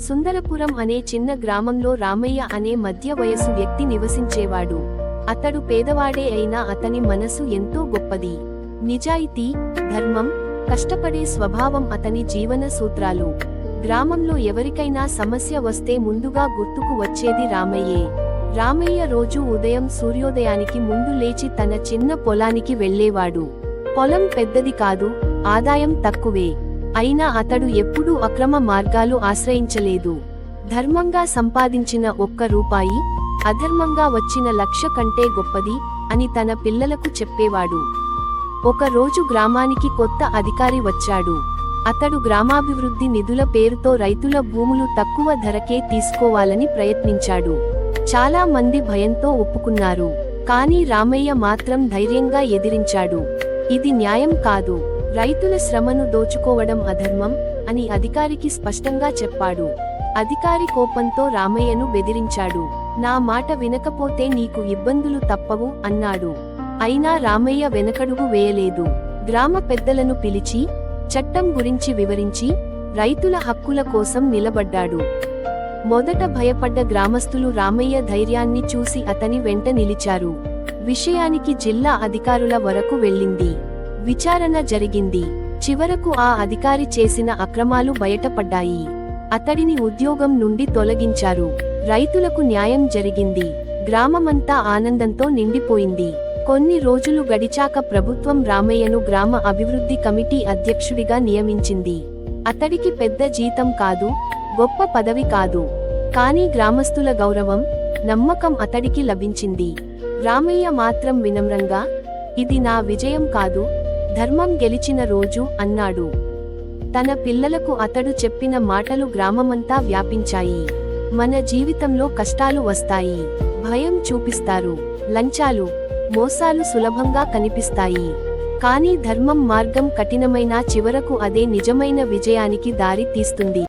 సుందరపురం అనే చిన్న గ్రామంలో రామయ్య అనే మధ్య వయసు వ్యక్తి నివసించేవాడు. అతడు పేదవాడే అయినా అతని మనసు ఎంతో గొప్పది. నిజాయితీ ధర్మం కష్టపడే స్వభావం అతని జీవన సూత్రాలు. గ్రామంలో ఎవరికైనా సమస్య వస్తే ముందుగా గుర్తుకు వచ్చేది రామయ్యే. రామయ్య రోజు ఉదయం సూర్యోదయానికి ముందు లేచి తన చిన్న పొలానికి వెళ్ళేవాడు. పొలం పెద్దది కాదు ఆదాయం తక్కువే. అయినా అతడు ఎప్పుడూ అక్రమ మార్గాలు ఆశ్రయించలేదు. ధర్మంగా సంపాదించిన ఒక్క రూపాయి అధర్మంగా వచ్చిన లక్ష కంటే గొప్పది అని తన పిల్లలకు చెప్పేవాడు. ఒకరోజు గ్రామానికి కొత్త అధికారి వచ్చాడు. అతడు గ్రామాభివృద్ధి నిధుల పేరుతో రైతుల భూములు తక్కువ ధరకే తీసుకోవాలని ప్రయత్నించాడు. చాలా మంది భయంతో ఒప్పుకున్నారు. కానీ రామయ్య మాత్రం ధైర్యంగా ఎదిరించాడు. ఇది న్యాయం కాదు. రైతుల శ్రమను దోచుకోవడం అధర్మం అని అధికారికి స్పష్టంగా చెప్పాడు. అధికారి కోపంతో రామయ్యను బెదిరించాడు. నా మాట వినకపోతే నీకు ఇబ్బందులు తప్పవు అన్నాడు. అయినా రామయ్య వెనకడుగు వేయలేదు. గ్రామ పెద్దలను పిలిచి చట్టం గురించి వివరించి రైతుల హక్కుల కోసం నిలబడ్డాడు. మొదట భయపడ్డ గ్రామస్తులు రామయ్య ధైర్యాన్ని చూసి అతని వెంట నిలిచారు. విషయానికి జిల్లా అధికారుల వరకు వెళ్ళింది. విచారణ జరిగింది. చివరకు ఆ అధికారి చేసిన అక్రమాలు బయటపడ్డాయి. అతడిని ఉద్యోగం నుండి తొలగించారు. రైతులకు న్యాయం జరిగింది. గ్రామమంతా ఆనందంతో నిండిపోయింది. కొన్ని రోజులు గడిచాక ప్రభుత్వం రామయ్యను గ్రామ అభివృద్ధి కమిటీ అధ్యక్షుడిగా నియమించింది. అతడికి పెద్ద జీతం కాదు గొప్ప పదవి కాదు. కానీ గ్రామస్తుల గౌరవం నమ్మకం అతడికి లభించింది. రామయ్య మాత్రం వినమ్రంగా ఇది నా విజయం కాదు ధర్మం గెలిచిన రోజు అన్నాడు. తన పిల్లలకు అతడు చెప్పిన మాటలు గ్రామమంతా వ్యాపించాయి. మన జీవితంలో కష్టాలు వస్తాయి. భయం చూపిస్తారు. లంచాలు మోసాలు సులభంగా కనిపిస్తాయి. కానీ ధర్మం మార్గం కఠినమైన చివరకు అదే నిజమైన విజయానికి దారి తీస్తుంది